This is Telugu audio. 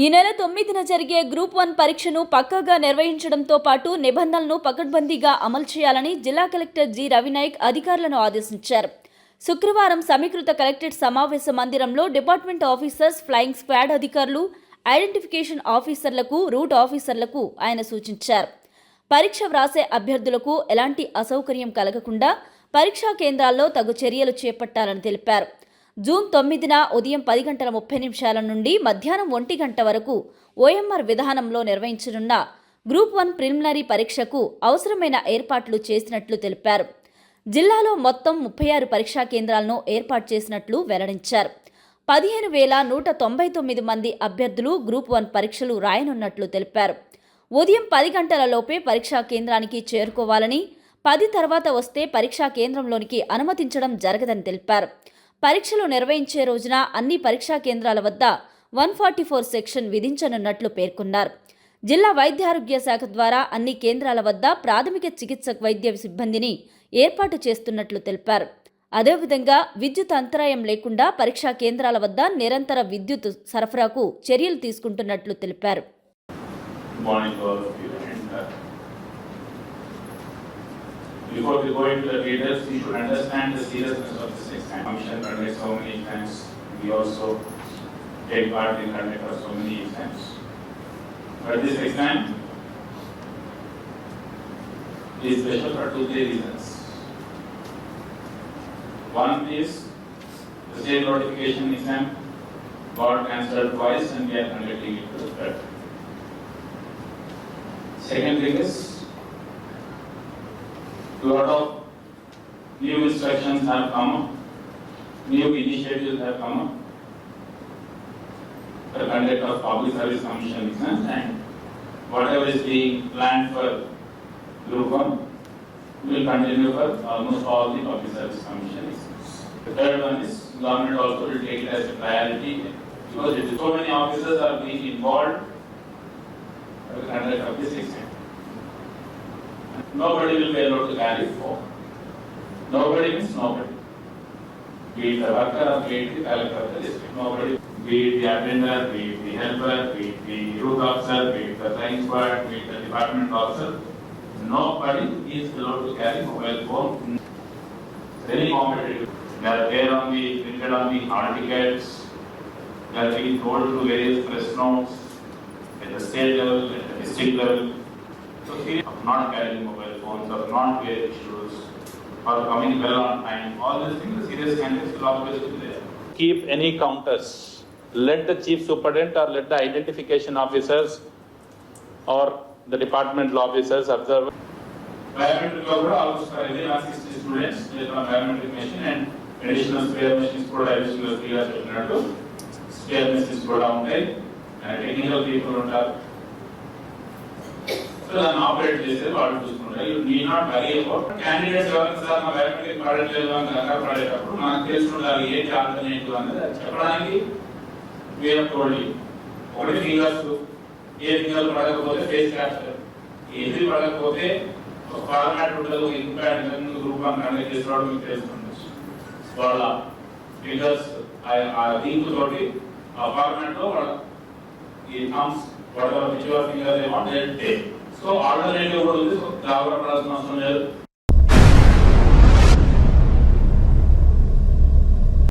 ఈ నెల తొమ్మిదిన జరిగే గ్రూప్ వన్ పరీక్షను పక్కాగా నిర్వహించడంతో పాటు నిబంధనలను పకడ్బందీగా అమలు చేయాలని జిల్లా కలెక్టర్ జి రవినాయక్ అధికారులను ఆదేశించారు. శుక్రవారం సమీకృత కలెక్టరేట్ సమావేశ మందిరంలో డిపార్ట్మెంట్ ఆఫీసర్స్ ఫ్లయింగ్ స్క్వాడ్ అధికారులు ఐడెంటిఫికేషన్ ఆఫీసర్లకు రూట్ ఆఫీసర్లకు ఆయన సూచించారు. పరీక్ష వ్రాసే అభ్యర్థులకు ఎలాంటి అసౌకర్యం కలగకుండా పరీక్షా కేంద్రాల్లో తగు చర్యలు చేపట్టాలని తెలిపారు. జూన్ తొమ్మిదిన ఉదయం పది గంటల ముప్పై నిమిషాల నుండి మధ్యాహ్నం ఒంటి గంట వరకు ఓఎంఆర్ విధానంలో నిర్వహించనున్న గ్రూప్ వన్ ప్రిలిమినరీ పరీక్షకు అవసరమైన ఏర్పాట్లు చేసినట్లు తెలిపారు. జిల్లాలో మొత్తం ముప్పై ఆరు పరీక్షా కేంద్రాలను ఏర్పాటు చేసినట్లు వెల్లడించారు. పదిహేను వేల నూట తొంభై తొమ్మిది మంది అభ్యర్థులు గ్రూప్ వన్ పరీక్షలు రాయనున్నట్లు తెలిపారు. ఉదయం పది గంటలలోపే పరీక్షా కేంద్రానికి చేరుకోవాలని పది తర్వాత వస్తే పరీక్షా కేంద్రంలోనికి అనుమతించడం జరగదని తెలిపారు. పరీక్షలు నిర్వహించే రోజున అన్ని పరీక్షా కేంద్రాల వద్ద వన్ ఫార్టీ ఫోర్ సెక్షన్ విధించనున్నట్లు పేర్కొన్నారు. జిల్లా వైద్యారోగ్య శాఖ ద్వారా అన్ని కేంద్రాల వద్ద ప్రాథమిక చికిత్స వైద్య సిబ్బందిని ఏర్పాటు చేస్తున్నట్లు తెలిపారు. అదేవిధంగా విద్యుత్ అంతరాయం లేకుండా పరీక్షా కేంద్రాల వద్ద నిరంతర విద్యుత్ సరఫరాకు చర్యలు తీసుకుంటున్నట్లు తెలిపారు. Before uh, we go into the details, we should understand the seriousness of this exam. So many exams. We also take part in of so many exams. But this exam is special for two, three reasons. One is the state notification exam got cancelled twice and we are conducting it to the third. Second thing is, lot of new instructions have come new initiatives have come up. The conduct of public service commission and whatever is being planned for group one will continue for almost all the public service commissions. The third one is government also will take it as a priority because it is so many officers are being involved for the conduct of this exam. Nobody will be allowed to carry forward. Nobody means nobody. Be it the worker or be it the collector the district, nobody. Be it the attender, be it the helper, be it the route officer, be it the flying squad, be it the department officer. Nobody is allowed to carry mobile phone. Very competitive. They are there on the, printed on the hall tickets. They are being told through various press notes at the state level, at the district level. So serious of not carrying mobile phones, of not wearing shoes, or coming well on time, all these things, the serious candidates will always be there. keep any counters. Let the chief superintendent or let the identification officers or the departmental officers observe. Biometric లో కూడా almost for every one sixty students biometric machine and additional spare machines కూడా అడిషనల్ ఫ్రీగా చెప్పినట్టు స్పేర్ మెషిన్స్ కూడా ఉంటాయి అండ్ టెక్నికల్ పీపుల్ ఉంటారు సో దాన్ని ఆపరేట్ చేసేది వాళ్ళు చూసుకుంటారు. మీ నాట్ వరీ అబౌట్ క్యాండిడేట్స్ ఎవరైనా సార్ మా బయోమెట్రిక్ పడట్లేదు అని కంగారు పడేటప్పుడు మనకు తెలుసుకుంటారు ఉండాలి ఏంటి ఆల్టర్నేటివ్ అనేది చెప్పడానికి వీఆర్ టోల్డ్ ఒకటి ఫింగర్స్ ఏ ఫింగర్ పడకపోతే ఫేస్ క్యాప్చర్ ఏది పడకపోతే ఒక ఫార్మాట్ ఉండదు ఇంపాక్ట్ గ్రూప్ అని కండక్ట్ చేసేవాడు మీకు తెలుసుకుంటుంది వాళ్ళ ఫింగర్స్ ఆ లింక్ తోటి ఆ ఫార్మాట్లో వాళ్ళ ఈ thumbs whatever whichever finger they want they so alternative కూడా ఉంది సో పడాల్సిన అవసరం లేదు